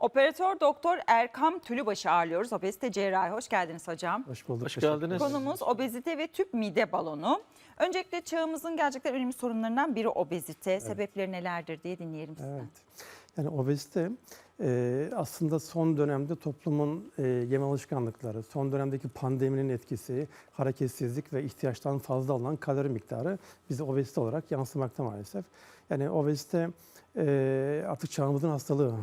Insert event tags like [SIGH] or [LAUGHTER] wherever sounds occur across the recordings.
Operatör Doktor Erkam Tülübaş'ı ağırlıyoruz. Obezite cerrahi. Hoş geldiniz hocam. Hoş bulduk. Hoş geldiniz. Konumuz obezite ve tüp mide balonu. Öncelikle çağımızın gerçekten önemli sorunlarından biri obezite. Sebepleri nelerdir diye dinleyelim sizden. Evet. Yani obezite e, aslında son dönemde toplumun e, yeme alışkanlıkları, son dönemdeki pandeminin etkisi, hareketsizlik ve ihtiyaçtan fazla alınan kalori miktarı bize obezite olarak yansımakta maalesef. Yani obezite e, artık çağımızın hastalığı.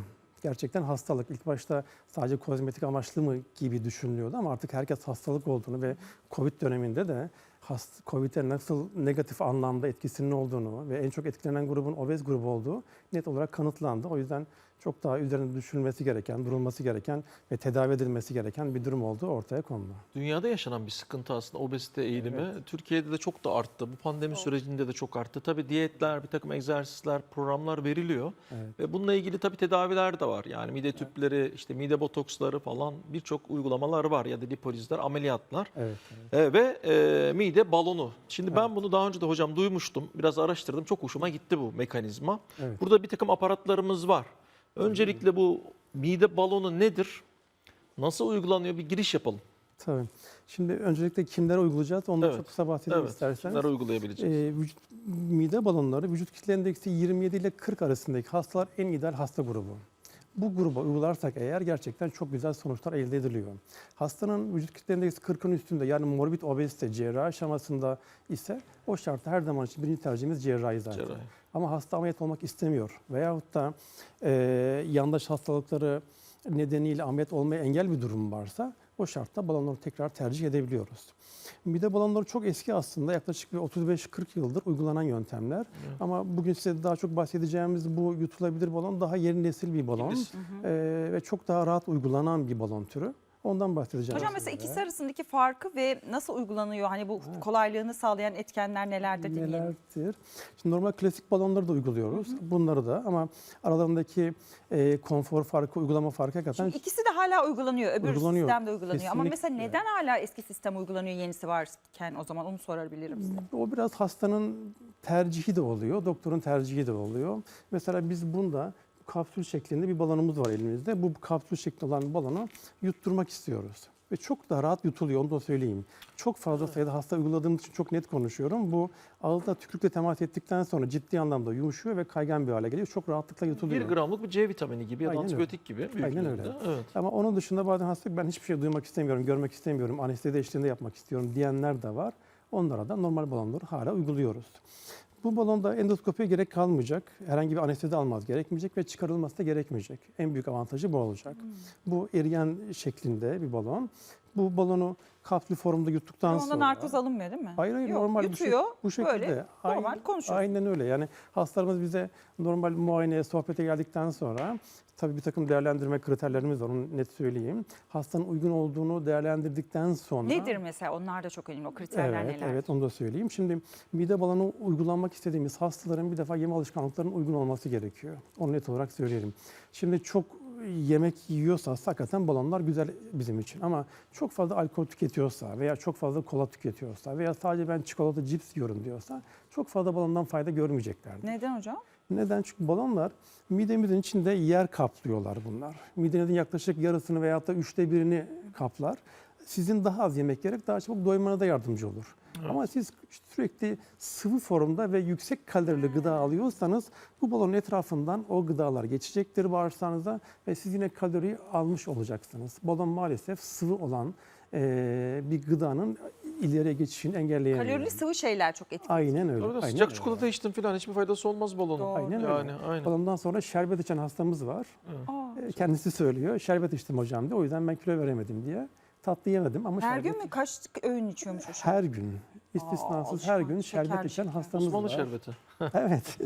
Gerçekten hastalık. İlk başta sadece kozmetik amaçlı mı gibi düşünülüyordu ama artık herkes hastalık olduğunu ve Covid döneminde de Covid'e nasıl negatif anlamda etkisinin olduğunu ve en çok etkilenen grubun obez grubu olduğu net olarak kanıtlandı. O yüzden çok daha üzerinde düşünülmesi gereken, durulması gereken ve tedavi edilmesi gereken bir durum olduğu ortaya kondu. Dünyada yaşanan bir sıkıntı aslında obezite eğilimi. Türkiye'de de çok da arttı. Bu pandemi sürecinde de çok arttı. Tabii diyetler, bir takım egzersizler, programlar veriliyor. Evet. Ve bununla ilgili tabii tedaviler de var. Yani mide tüpleri, işte mide botoksları falan birçok uygulamalar var. Ya da lipolizler, ameliyatlar. Evet. E, ve e, mide balonu. Şimdi ben bunu daha önce de hocam duymuştum. Biraz araştırdım. Çok hoşuma gitti bu mekanizma. Evet. Burada bir takım aparatlarımız var. Öncelikle bu mide balonu nedir? Nasıl uygulanıyor? Bir giriş yapalım. Tabii. Şimdi öncelikle kimlere uygulayacağız ondan Evet. çok kısa bahsedelim Evet. isterseniz. Kimler uygulayabileceğiz? Ee, vücut, mide balonları vücut kitle endeksi 27 ile 40 arasındaki hastalar en ideal hasta grubu. Bu gruba uygularsak eğer gerçekten çok güzel sonuçlar elde ediliyor. Hastanın vücut kitle endeksi 40'ın üstünde yani morbid obezite cerrahi aşamasında ise o şartta her zaman için birinci tercihimiz cerrahi zaten. Cerrahi. Ama hasta ameliyat olmak istemiyor veyahut da e, yandaş hastalıkları nedeniyle ameliyat olmaya engel bir durum varsa o şartta balonları tekrar tercih edebiliyoruz. Mide balonları çok eski aslında yaklaşık bir 35-40 yıldır uygulanan yöntemler. Ama bugün size daha çok bahsedeceğimiz bu yutulabilir balon daha yeni nesil bir balon. Ee, ve çok daha rahat uygulanan bir balon türü. Ondan bahsedeceğim. Hocam mesela ikisi arasındaki farkı ve nasıl uygulanıyor? Hani bu kolaylığını sağlayan etkenler nelerdir dinleyelim. Nelerdir? Şimdi normal klasik balonları da uyguluyoruz. Bunları da ama aralarındaki e, konfor farkı, uygulama farkı hakikaten Şimdi ikisi de hala uygulanıyor. Öbür Uygulanıyor. sistemde uygulanıyor. Ama mesela Kesinlikle. neden hala eski sistem uygulanıyor yenisi varken o zaman onu sorabilirim size. o biraz hastanın tercihi de oluyor, doktorun tercihi de oluyor. Mesela biz bunda kapsül şeklinde bir balonumuz var elimizde. Bu kapsül şeklinde olan balonu yutturmak istiyoruz. Ve çok da rahat yutuluyor onu da söyleyeyim. Çok fazla sayıda hasta uyguladığımız için çok net konuşuyorum. Bu ağızda tükürükle temas ettikten sonra ciddi anlamda yumuşuyor ve kaygan bir hale geliyor. Çok rahatlıkla yutuluyor. 1 gramlık bir C vitamini gibi ya da Aynen öyle. antibiyotik gibi Aynen öyle. Evet. Ama onun dışında bazen hasta ben hiçbir şey duymak istemiyorum, görmek istemiyorum, anestezi eşliğinde yapmak istiyorum diyenler de var. Onlara da normal balonları hala uyguluyoruz. Bu balonda endoskopiye gerek kalmayacak, herhangi bir anestezi almaz gerekmeyecek ve çıkarılması da gerekmeyecek. En büyük avantajı bu olacak. Bu eriyen şeklinde bir balon. Bu balonu kapsül formda yuttuktan Onda sonra... narkoz alınmıyor değil mi? Hayır hayır Yok, normal bu, yutuyor, bu şekilde. böyle normal Aynen- konuşuyoruz. Aynen öyle yani hastalarımız bize normal muayeneye, sohbete geldikten sonra tabii bir takım değerlendirme kriterlerimiz var onu net söyleyeyim. Hastanın uygun olduğunu değerlendirdikten sonra... Nedir mesela? Onlar da çok önemli. O kriterler Evet, neler? evet onu da söyleyeyim. Şimdi mide balonu uygulanmak istediğimiz hastaların bir defa yeme alışkanlıklarının uygun olması gerekiyor. Onu net olarak söyleyelim. Şimdi çok yemek yiyorsa hakikaten balonlar güzel bizim için. Ama çok fazla alkol tüketiyorsa veya çok fazla kola tüketiyorsa veya sadece ben çikolata cips yiyorum diyorsa çok fazla balondan fayda görmeyeceklerdir. Neden hocam? Neden? Çünkü balonlar midemizin içinde yer kaplıyorlar bunlar. Midenizin yaklaşık yarısını veyahut da üçte birini kaplar. Sizin daha az yemek yerek daha çabuk doymana da yardımcı olur. Ama siz sürekli sıvı formda ve yüksek kalorili gıda alıyorsanız bu balonun etrafından o gıdalar geçecektir bağırsağınıza ve siz yine kaloriyi almış olacaksınız. Balon maalesef sıvı olan eee, bir gıdanın ileriye geçişini engelleyemiyor. Kalorili sıvı şeyler çok etkili. Aynen öyle. Orada aynen sıcak öyle. çikolata içtim falan hiçbir faydası olmaz balonun. Doğru. Aynen öyle. Yani aynen. Balondan sonra şerbet içen hastamız var. Aa, E, Kendisi söylüyor. Şerbet içtim hocam diye. O yüzden ben kilo veremedim diye. Tatlı yemedim ama her şerbet gün mü kaç öğün içiyormuş hocam? her gün istisnasız Aa, her gün şerbet içen hastamız Osmanlı var. şerbeti. [LAUGHS] evet.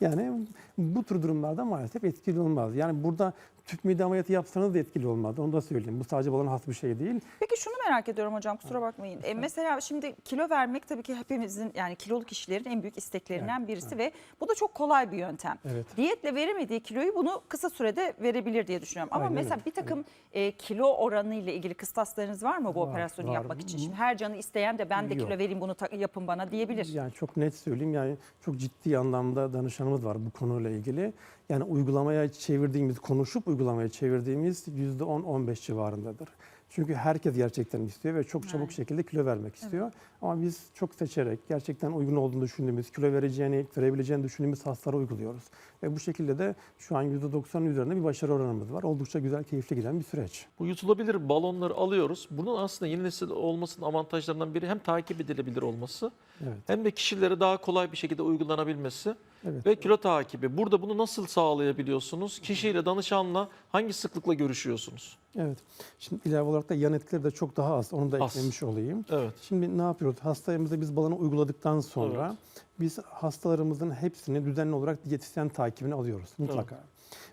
yani bu tür durumlarda maalesef etkili olmaz. Yani burada tüp mide ameliyatı yapsanız da etkili olmaz. Onu da söyleyeyim. Bu sadece balona has bir şey değil. Peki şunu merak ediyorum hocam kusura bakmayın. E, mesela şimdi kilo vermek tabii ki hepimizin yani kilolu kişilerin en büyük isteklerinden birisi ve bu da çok kolay bir yöntem. Evet. Diyetle veremediği kiloyu bunu kısa sürede verebilir diye düşünüyorum. Ama Aynen mesela öyle. bir takım e, kilo oranı ile ilgili kıstaslarınız var mı bu Var, operasyonu var. yapmak için? Şimdi her canı isteyen de ben de Yok. kilo vereyim bunu bunu yapın bana diyebilir. Yani çok net söyleyeyim yani çok ciddi anlamda danışanımız var bu konuyla ilgili. Yani uygulamaya çevirdiğimiz, konuşup uygulamaya çevirdiğimiz %10-15 civarındadır. Çünkü herkes gerçekten istiyor ve çok çabuk Evet. şekilde kilo vermek istiyor. Ama biz çok seçerek, gerçekten uygun olduğunu düşündüğümüz, kilo vereceğini, verebileceğini düşündüğümüz hastalara uyguluyoruz. Ve bu şekilde de şu an %90'ın üzerinde bir başarı oranımız var. Oldukça güzel, keyifli giden bir süreç. Bu yutulabilir balonları alıyoruz. Bunun aslında yeni nesil olmasının avantajlarından biri hem takip edilebilir olması Evet. hem de kişilere daha kolay bir şekilde uygulanabilmesi Evet. ve kilo takibi. Burada bunu nasıl sağlayabiliyorsunuz? Kişiyle, danışanla hangi sıklıkla görüşüyorsunuz? Evet. Şimdi ilave olarak da yan etkileri de çok daha az. Onu da Az. eklemiş olayım. Evet. Şimdi ne yapıyoruz? Hastalarımıza biz balonu uyguladıktan sonra biz hastalarımızın hepsini düzenli olarak diyetisyen takibine alıyoruz mutlaka.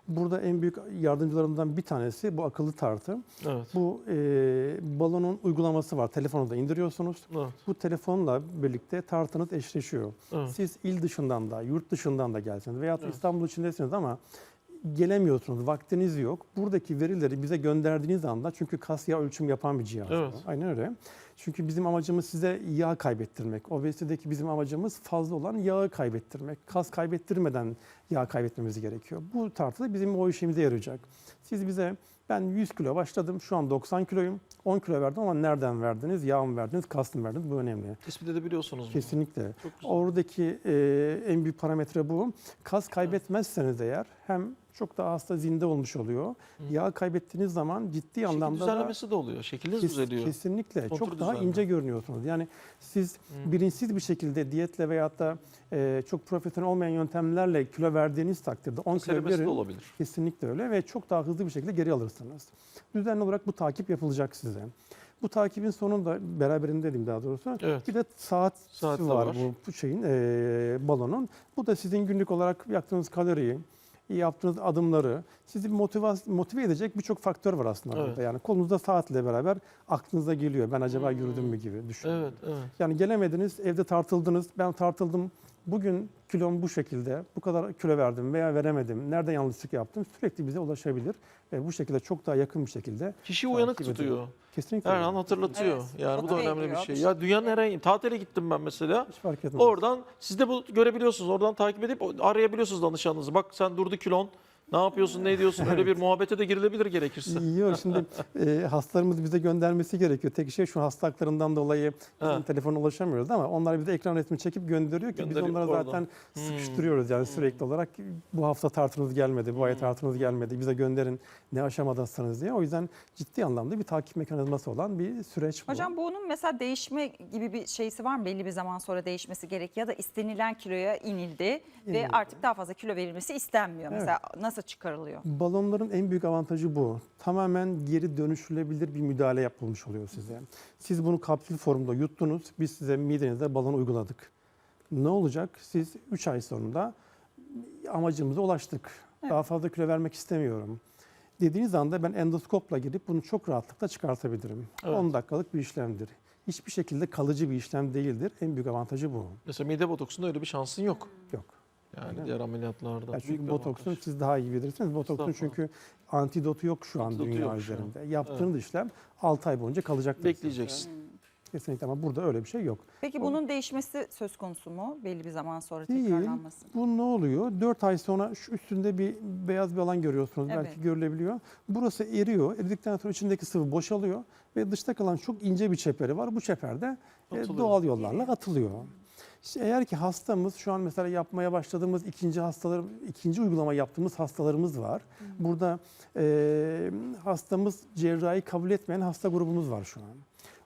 Burada en büyük yardımcılarımdan bir tanesi bu akıllı tartı. Evet. Bu e, balonun uygulaması var. Telefonunuza indiriyorsunuz. Evet. Bu telefonla birlikte tartınız eşleşiyor. Evet. Siz il dışından da, yurt dışından da gelseniz veya Evet. İstanbul içindesiniz ama gelemiyorsunuz, vaktiniz yok. Buradaki verileri bize gönderdiğiniz anda çünkü kas yağ ölçüm yapan bir cihaz. Evet. Aynen öyle. Çünkü bizim amacımız size yağ kaybettirmek. Obezitedeki bizim amacımız fazla olan yağı kaybettirmek. Kas kaybettirmeden yağ kaybetmemiz gerekiyor. Bu tartı da bizim o işimize yarayacak. Siz bize ben 100 kilo başladım, şu an 90 kiloyum, 10 kilo verdim ama nereden verdiniz? Yağ mı verdiniz, kas mı verdiniz? Bu önemli. Tespit edebiliyorsunuz. Kesinlikle. Oradaki e, en büyük parametre bu. Kas kaybetmezseniz eğer hem çok daha hasta zinde olmuş oluyor. Yağ kaybettiğiniz zaman ciddi Şekil anlamda da düzenlemesi de oluyor. Şekliniz kes- düzeliyor. kesinlikle Kontur çok daha düzenli. ince görünüyorsunuz. Yani siz Hı. bilinçsiz bir şekilde diyetle veyahut da e, çok profesyonel olmayan yöntemlerle kilo verdiğiniz takdirde 10 kilo verin. olabilir. Kesinlikle öyle ve çok daha hızlı bir şekilde geri alırsınız. Düzenli olarak bu takip yapılacak size. Bu takibin sonunda beraberinde diyeyim daha doğrusu Evet. bir de saat Saat var, var. bu, şeyin eee, balonun. Bu da sizin günlük olarak yaktığınız kaloriyi, yaptığınız adımları, sizi motive, motive edecek birçok faktör var aslında Evet. burada. Yani kolunuzda saatle beraber aklınıza geliyor. Ben acaba Hmm. yürüdüm mü gibi düşünün. Evet, evet. Yani gelemediniz, evde tartıldınız. Ben tartıldım. Bugün kilom bu şekilde, bu kadar kilo verdim veya veremedim. Nerede yanlışlık yaptım? Sürekli bize ulaşabilir. Ve bu şekilde çok daha yakın bir şekilde Kişi uyanık tutuyor. Kesinlikle Her an hatırlatıyor. Evet, Yani bu da önemli bir şey. Ya dünyanın herhangi tatile gittim ben mesela. hiç fark etmez. Oradan siz de bu görebiliyorsunuz. Oradan takip edip arayabiliyorsunuz danışanınızı. Bak sen durdu kilon. Ne yapıyorsun, ne ediyorsun? Öyle bir muhabbete de girilebilir gerekirse. Yok şimdi [LAUGHS] e, hastalarımız bize göndermesi gerekiyor. Tek şey şu hasta haklarından dolayı bizim telefona ulaşamıyoruz ama onlar bize ekran resmi çekip gönderiyor ki Gönderiyor biz onlara oradan. zaten Hmm. sıkıştırıyoruz yani sürekli olarak. Bu hafta tartınız gelmedi, bu ay Hmm. tartınız gelmedi. Bize gönderin ne aşamadasınız diye. O yüzden ciddi anlamda bir takip mekanizması olan bir süreç bu. Hocam bunun mesela değişme gibi bir şeysi var mı? Belli bir zaman sonra değişmesi gerek ya da istenilen kiloya inildi ve İnildi. artık daha fazla kilo verilmesi istenmiyor. Evet. Mesela nasıl çıkarılıyor? Balonların en büyük avantajı bu. Tamamen geri dönüştürülebilir bir müdahale yapılmış oluyor size. Siz bunu kapsül formda yuttunuz, biz size midenize balon uyguladık. Ne olacak? Siz 3 ay sonunda amacımıza ulaştık. Daha fazla kilo vermek istemiyorum. Dediğiniz anda ben endoskopla girip bunu çok rahatlıkla çıkartabilirim. Evet. 10 dakikalık bir işlemdir. Hiçbir şekilde kalıcı bir işlem değildir. En büyük avantajı bu. Mesela mide botoksunda öyle bir şansın yok. Yok. Yani diğer ameliyatlarda. Ya çünkü botoksun avantaj. siz daha iyi bilirsiniz. Botoksun çünkü antidotu yok şu an Antidotu dünya yok şu an. üzerinde. Yaptığınız işlem 6 ay boyunca kalacak. Bekleyeceksin. Kesinlikle ama burada öyle bir şey yok. Peki bunun değişmesi söz konusu mu? Belli bir zaman sonra Değil. tekrarlanması. Bu ne oluyor? 4 ay sonra şu üstünde bir beyaz bir alan görüyorsunuz. Evet. Belki görülebiliyor. Burası eriyor. Eridikten sonra içindeki sıvı boşalıyor ve dışta kalan çok ince bir çeperi var. Bu çeperde e, Atılıyor. doğal yollarla atılıyor. İşte eğer ki hastamız şu an mesela yapmaya başladığımız ikinci hastalar, ikinci uygulama yaptığımız hastalarımız var. Burada e, hastamız cerrahi kabul etmeyen hasta grubumuz var şu an.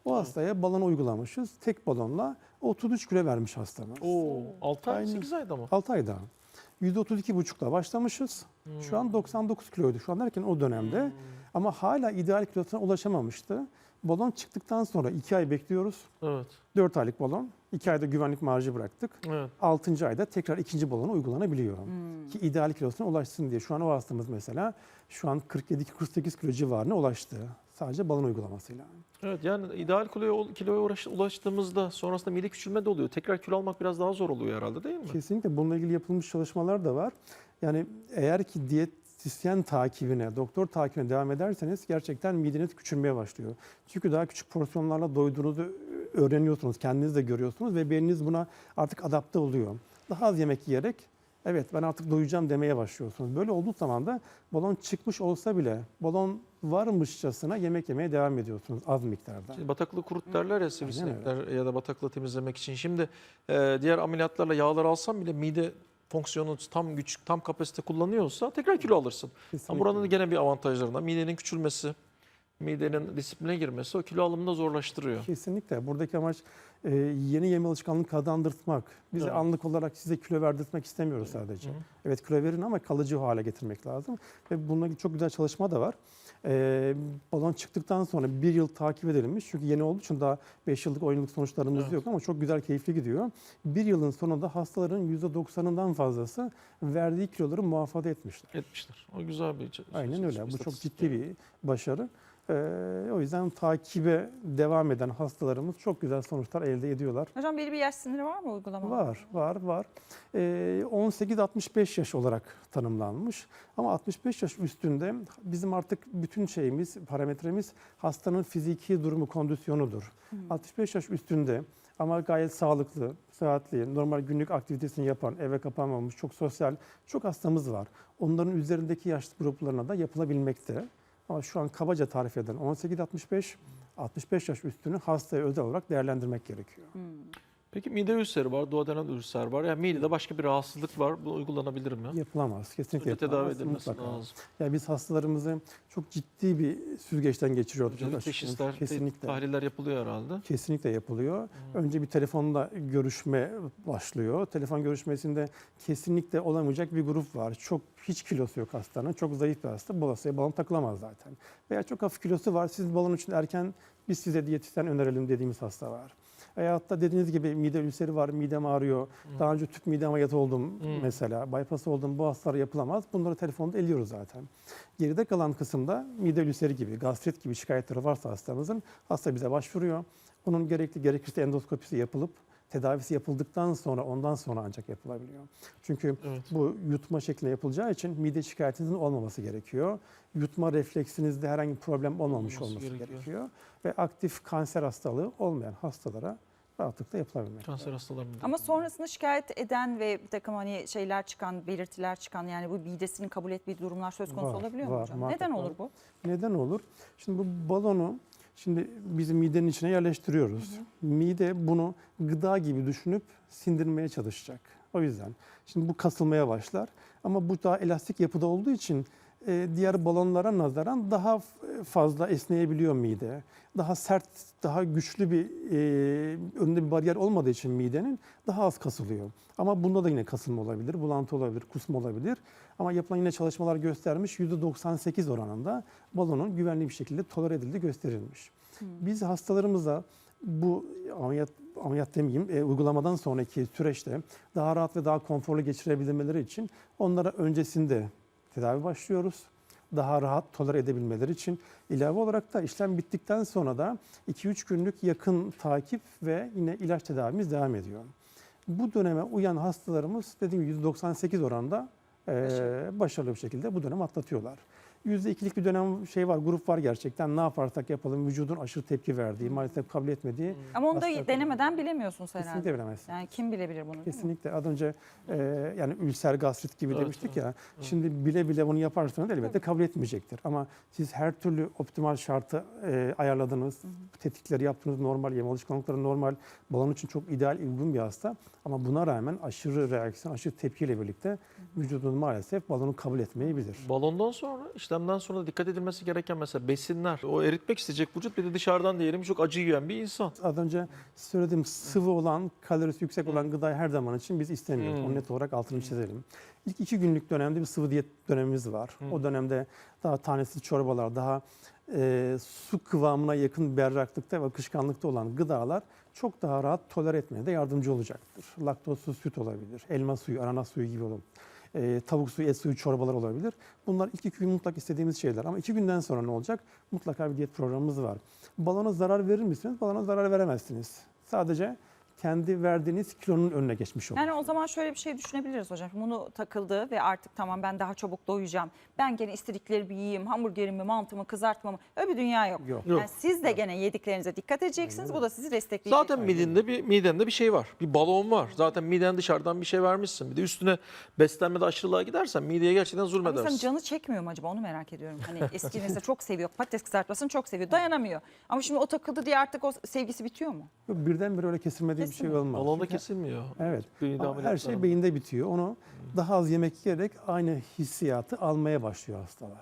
O hastaya balon uygulamışız. Tek balonla 33 kilo vermiş hastamız. Oo, 6 ay, Aynen. 8 ayda mı? 6 ayda. %32,5'la başlamışız. Şu an 99 kiloydu. Şu an derken o dönemde. Hmm. Ama hala ideal kilosuna ulaşamamıştı. Balon çıktıktan sonra 2 ay bekliyoruz. Evet. 4 aylık balon. 2 ayda güvenlik marjı bıraktık. Evet. 6. ayda tekrar ikinci balonu uygulanabiliyor. Hmm. Ki ideal kilosuna ulaşsın diye. Şu an o hastamız mesela şu an 47-48 kilo civarına ulaştı. Sadece balon uygulamasıyla. Evet yani ideal kiloya, kiloya uğraş- ulaştığımızda sonrasında mide küçülme de oluyor. Tekrar kilo almak biraz daha zor oluyor herhalde değil mi? Kesinlikle bununla ilgili yapılmış çalışmalar da var. Yani eğer ki diyet diyetisyen takibine, doktor takibine devam ederseniz gerçekten mideniz küçülmeye başlıyor. Çünkü daha küçük porsiyonlarla doyduğunuzu öğreniyorsunuz, kendiniz de görüyorsunuz ve beyniniz buna artık adapte oluyor. Daha az yemek yiyerek evet ben artık doyacağım demeye başlıyorsunuz. Böyle olduğu zaman da balon çıkmış olsa bile balon varmışçasına yemek yemeye devam ediyorsunuz az miktarda. Şimdi bataklığı kurut derler ya sivrisinekler ya da bataklığı temizlemek için. Şimdi e, diğer ameliyatlarla yağlar alsam bile mide fonksiyonu tam güç, tam kapasite kullanıyorsa tekrar kilo alırsın. Ama Kesinlikle. buranın da gene bir avantajlarından midenin küçülmesi, midenin disipline girmesi o kilo alımını da zorlaştırıyor. Kesinlikle. Buradaki amaç e, yeni yeme alışkanlığı kazandırtmak. Biz Evet. anlık olarak size kilo verdirtmek istemiyoruz sadece. Hı. Evet kilo verin ama kalıcı hale getirmek lazım. Ve bununla çok güzel çalışma da var. E, balon çıktıktan sonra bir yıl takip edilmiş. Çünkü yeni olduğu için daha 5 yıllık 10 yıllık sonuçlarımız Evet. yok ama çok güzel keyifli gidiyor. Bir yılın sonunda hastaların %90'ından fazlası verdiği kiloları muhafaza etmişler. Etmişler. O güzel bir şey. Aynen öyle. Bu çok ciddi bir başarı. Ee, o yüzden takibe devam eden hastalarımız çok güzel sonuçlar elde ediyorlar. Hocam belli bir yaş sınırı var mı uygulamada? Var, var, var. Ee, 18-65 yaş olarak tanımlanmış. Ama 65 yaş üstünde bizim artık bütün şeyimiz, parametremiz hastanın fiziki durumu, kondisyonudur. 65 yaş üstünde ama gayet sağlıklı, sıhhatli, normal günlük aktivitesini yapan, eve kapanmamış, çok sosyal, çok hastamız var. Onların üzerindeki yaş gruplarına da yapılabilmekte. Ama şu an kabaca tarif eden 18-65, 65 yaş üstünü hastaya özel olarak değerlendirmek gerekiyor. Peki mide ülseri var, duodenal ülser var. Yani midede başka bir rahatsızlık var. Bu uygulanabilir mi? Yapılamaz, kesinlikle Önce tedavi edilmesi mutlaka. lazım. Ya biz hastalarımızı çok ciddi bir süzgeçten Çok açık- teşhisler, kesinlikle. tahliller yapılıyor herhalde. Kesinlikle yapılıyor. Önce bir telefonla görüşme başlıyor. Telefon görüşmesinde kesinlikle olamayacak bir grup var. Çok hiç kilosu yok hastanın. Çok zayıf bir hasta. Bolasıya balon takılamaz zaten. Veya çok hafif kilosu var. Siz balon için erken biz size diyetisyen önerelim dediğimiz hasta var. Veyahut da dediğiniz gibi mide ülseri var, midem ağrıyor. Daha önce tüp mide ameliyatı oldum mesela. Bypass oldum. Bu hastalara yapılamaz. Bunları telefonda eliyoruz zaten. Geride kalan kısımda mide ülseri gibi, gastrit gibi şikayetleri varsa hastamızın hasta bize başvuruyor. Onun gerekli gerekirse endoskopisi yapılıp tedavisi yapıldıktan sonra ondan sonra ancak yapılabiliyor. Çünkü Evet. bu yutma şeklinde yapılacağı için mide şikayetinizin olmaması gerekiyor. Yutma refleksinizde herhangi bir problem olmamış Olması olması gerekiyor. gerekiyor. Ve aktif kanser hastalığı olmayan hastalara rahatlıkla yapılabilmek. Kanser hastalarında. Ama sonrasında şikayet eden ve bir takım hani şeyler çıkan, belirtiler çıkan yani bu midesini kabul etmediği durumlar söz konusu Var, olabiliyor mu var, hocam? muhakkak Neden olur bu? Neden olur? Şimdi bu balonu şimdi bizim midenin içine yerleştiriyoruz. Mide bunu gıda gibi düşünüp sindirmeye çalışacak. O yüzden şimdi bu kasılmaya başlar ama bu daha elastik yapıda olduğu için e, diğer balonlara nazaran daha fazla esneyebiliyor mide. Daha sert, daha güçlü bir e, önünde bir bariyer olmadığı için midenin daha az kasılıyor. Ama bunda da yine kasılma olabilir, bulantı olabilir, kusma olabilir. Ama yapılan yine çalışmalar göstermiş %98 oranında balonun güvenli bir şekilde tolere edildiği gösterilmiş. Biz hastalarımıza bu ameliyat ameliyat demeyeyim, e, uygulamadan sonraki süreçte daha rahat ve daha konforlu geçirebilmeleri için onlara öncesinde tedavi başlıyoruz. Daha rahat tolere edebilmeleri için ilave olarak da işlem bittikten sonra da 2-3 günlük yakın takip ve yine ilaç tedavimiz devam ediyor. Bu döneme uyan hastalarımız dediğim gibi %98 oranda e, Başarılı. bir şekilde bu dönemi atlatıyorlar. %2'lik bir dönem şey var, grup var gerçekten. Ne yaparsak yapalım vücudun aşırı tepki verdiği, maalesef kabul etmediği Ama onu da denemeden bilemiyorsunuz herhalde. kesinlikle bilemezsin. Yani kim bilebilir bunu? Kesinlikle. Az önce e, yani ülser gastrit gibi Evet, demiştik evet, ya. Şimdi bile bile bunu yaparsanız elbette kabul etmeyecektir. Ama siz her türlü optimal şartı e, ayarladınız. Tetkikleri yaptınız. Normal yeme alışkanlıkları normal. Balon için çok ideal, uygun bir hasta. Ama buna rağmen aşırı reaksiyon, aşırı tepkiyle birlikte vücudun maalesef balonu kabul etmeyebilir. Balondan sonra, işlemden sonra dikkat edilmesi gereken mesela besinler. O eritmek isteyecek vücut bir de dışarıdan diyelim çok acı yiyen bir insan. Az önce söylediğim sıvı olan, kalorisi yüksek olan gıdayı her zaman için biz istemiyoruz. Hmm. Onu net olarak altını çizelim. İlk iki günlük dönemde bir sıvı diyet dönemimiz var. O dönemde daha tanesiz çorbalar, daha e, su kıvamına yakın berraklıkta ve akışkanlıkta olan gıdalar çok daha rahat tolere etmeye de yardımcı olacaktır. Laktozsuz süt olabilir, elma suyu, ananas suyu gibi olur. E, tavuk suyu, et suyu çorbalar olabilir. Bunlar ilk iki gün mutlak istediğimiz şeyler. Ama iki günden sonra ne olacak? Mutlaka bir diyet programımız var. Balona zarar verir misiniz? Balona zarar veremezsiniz. Sadece kendi verdiğiniz kilonun önüne geçmiş olur. Yani o zaman şöyle bir şey düşünebiliriz hocam. Bunu takıldı ve artık tamam ben daha çabuk doyacağım. Ben gene istedikleri bir yiyeyim. Hamburgerimi, mantımı, kızartmamı. Öyle bir dünya yok. Yok. Yani siz de gene yediklerinize dikkat edeceksiniz. Bu da sizi destekleyecek. Zaten midende bir midende bir şey var. Bir balon var. Zaten miden dışarıdan bir şey vermişsin. Bir de üstüne beslenmede aşırılığa gidersen mideye gerçekten Ama insanın zulmedersin. canı çekmiyor mu acaba onu merak ediyorum. Hani eski mesela çok seviyor patates kızartmasını çok seviyor dayanamıyor. Ama şimdi o takıldı diye artık o sevgisi bitiyor mu? Yok, Birdenbire öyle kesilmediği bir şey Kesilmiyor. olmaz. Balonda Çünkü- kesilmiyor. Evet. Her şey beyinde bitiyor. Onu daha az yemek yiyerek aynı hissiyatı almaya başlıyor hastalar.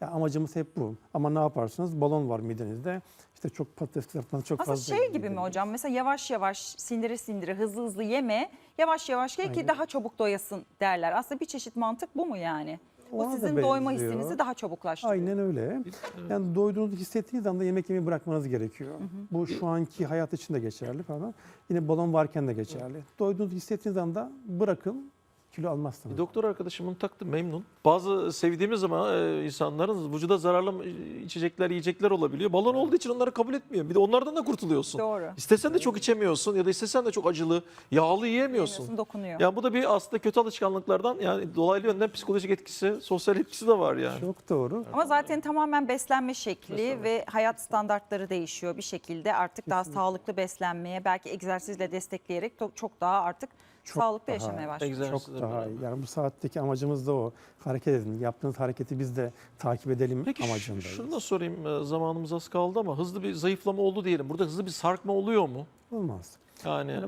Ya amacımız hep bu. Ama ne yaparsınız? Balon var midenizde. İşte çok patates kızartması çok Aslında fazla. şey gibi mi hocam mesela yavaş yavaş sindire sindire hızlı hızlı yeme yavaş yavaş ye ki daha çabuk doyasın derler. Aslında bir çeşit mantık bu mu yani? Bu Ona da sizin doyma benziyor. hissinizi daha çabuklaştırıyor. Aynen öyle. Yani doyduğunuzu hissettiğiniz anda yemek yemeyi bırakmanız gerekiyor. Bu şu anki hayat için de geçerli falan. Yine balon varken de geçerli. Doyduğunuzu hissettiğiniz anda bırakın kilo almazsınız. Bir doktor arkadaşımın taktı memnun. Bazı sevdiğimiz zaman e, insanların vücuda zararlı içecekler, yiyecekler olabiliyor. Balon olduğu için onları kabul etmiyor. Bir de onlardan da kurtuluyorsun. Doğru. İstesen de çok içemiyorsun ya da istesen de çok acılı, yağlı yiyemiyorsun. Yemiyorsun, dokunuyor. Yani bu da bir aslında kötü alışkanlıklardan yani dolaylı yönden psikolojik etkisi, sosyal etkisi de var yani. Çok doğru. Ama zaten tamamen beslenme şekli ve hayat standartları değişiyor bir şekilde. Artık daha sağlıklı beslenmeye, belki egzersizle destekleyerek çok daha artık Çok sağlıklı daha yaşamaya başlıyor. Egzersizle Çok daha iyi. Yani bu saatteki amacımız da o. Hareket edin. Yaptığınız hareketi biz de takip edelim Peki amacındayız. şunu da sorayım e, zamanımız az kaldı ama hızlı bir zayıflama oldu diyelim. Burada hızlı bir sarkma oluyor mu? Olmaz. Yani Yani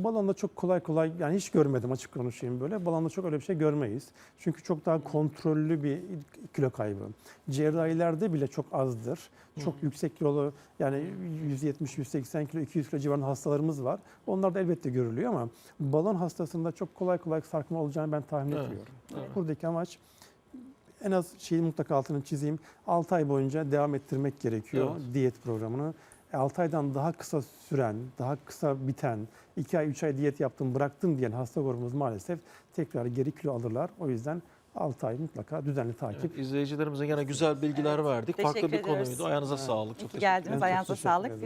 e, balonda çok kolay kolay yani hiç görmedim açık konuşayım böyle. Balonda çok öyle bir şey görmeyiz. Çünkü çok daha kontrollü bir kilo kaybı. Cerrahilerde bile çok azdır. Çok yüksek kilolu yani 170, 180 kilo, 200 kilo civarında hastalarımız var. Onlar da elbette görülüyor ama balon hastasında çok kolay kolay sarkma olacağını ben tahmin Evet, etmiyorum. evet. Buradaki amaç en az şeyin mutlaka altını çizeyim. 6 ay boyunca devam ettirmek gerekiyor Evet. diyet programını. 6 aydan daha kısa süren, daha kısa biten, 2 ay 3 ay diyet yaptım bıraktım diyen hasta grubumuz maalesef tekrar geri kilo alırlar. O yüzden 6 ay mutlaka düzenli takip. evet, izleyicilerimize gene güzel bilgiler verdik. Farklı Teşekkür bir ediyoruz. konuydu. Ayağınıza sağlık. İyi Çok ki teşekkür geldiniz. çok Ayağınıza teşekkür sağlık. ederim.